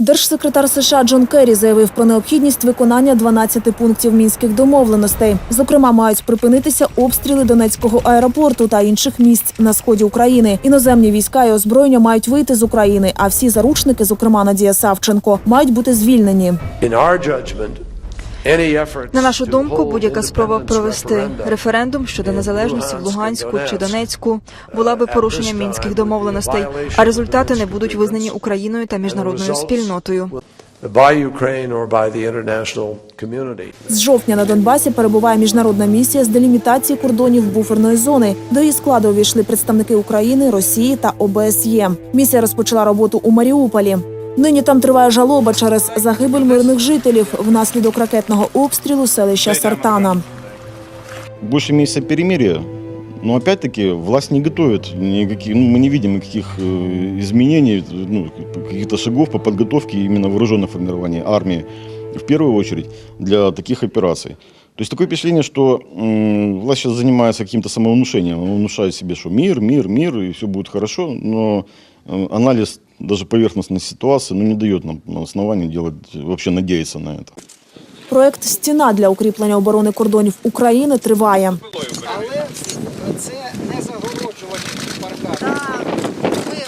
Держсекретар США Джон Керрі заявив про необхідність виконання 12 пунктів мінських домовленостей. Зокрема, мають припинитися обстріли Донецького аеропорту та інших місць на сході України. Іноземні війська і озброєння мають вийти з України, а всі заручники, зокрема Надія Савченко, мають бути звільнені. In our judgment, На нашу думку, будь-яка спроба провести референдум щодо незалежності в Луганську чи Донецьку була би порушенням мінських домовленостей, а результати не будуть визнані Україною та міжнародною спільнотою. З жовтня на Донбасі перебуває міжнародна місія з делімітації кордонів буферної зони. До її складу увійшли представники України, Росії та ОБСЄ. Місія розпочала роботу у Маріуполі. Нині там триває жалоба через загибель мирних жителів внаслідок ракетного обстрілу селища Сартана. больше месяца перемирия, но опять-таки власть не готовит никаких, ну, мы не видим никаких э, изменений, ну, каких-то шагов по подготовке именно вооруженных формирований армии, в первую очередь, для таких операций. То есть такое впечатление, что м, власть сейчас занимается каким-то самовнушением, она внушает себе, что мир, мир, мир, и все будет хорошо, но э, анализ даже поверхностной ситуации ну, не дает нам оснований делать, вообще надеяться на это. Проект Стіна для укріплення оборони кордонів України триває. Але це не загороджувальний паркан.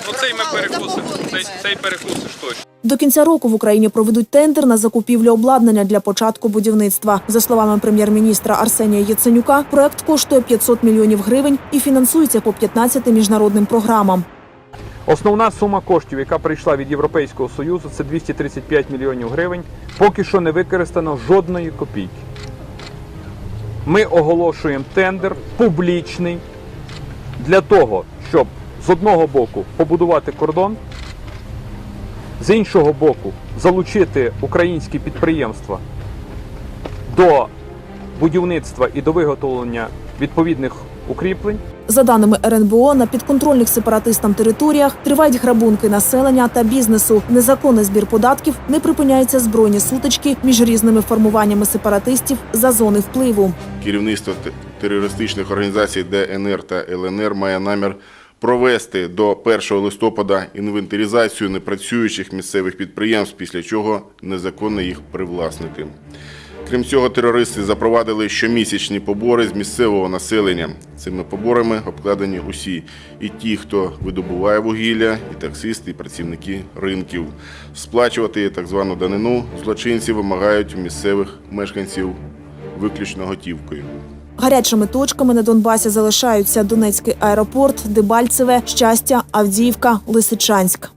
Ну ми перекусимо. Цей, цей перекусиш точно. До кінця року в Україні проведуть тендер на закупівлю обладнання для початку будівництва. За словами прем'єр-міністра Арсенія Яценюка, проект коштує 500 мільйонів гривень і фінансується по 15 міжнародним програмам. Основна сума коштів, яка прийшла від Європейського Союзу, це 235 мільйонів гривень. Поки що не використано жодної копійки. Ми оголошуємо тендер публічний для того, щоб з одного боку побудувати кордон, з іншого боку залучити українські підприємства до будівництва і до виготовлення відповідних укріплень. За даними РНБО, на підконтрольних сепаратистам територіях тривають грабунки населення та бізнесу. Незаконний збір податків не припиняються збройні сутички між різними формуваннями сепаратистів за зони впливу. керівництво терористичних організацій ДНР та ЛНР має намір провести до 1 листопада інвентаризацію непрацюючих місцевих підприємств, після чого незаконно їх привласнити. Крім цього, терористи запровадили щомісячні побори з місцевого населення. Цими поборами обкладені усі і ті, хто видобуває вугілля, і таксисти, і працівники ринків. Сплачувати так звану данину злочинці вимагають у місцевих мешканців виключно готівкою. Гарячими точками на Донбасі залишаються Донецький аеропорт, Дебальцеве, Щастя, Авдіївка, Лисичанськ.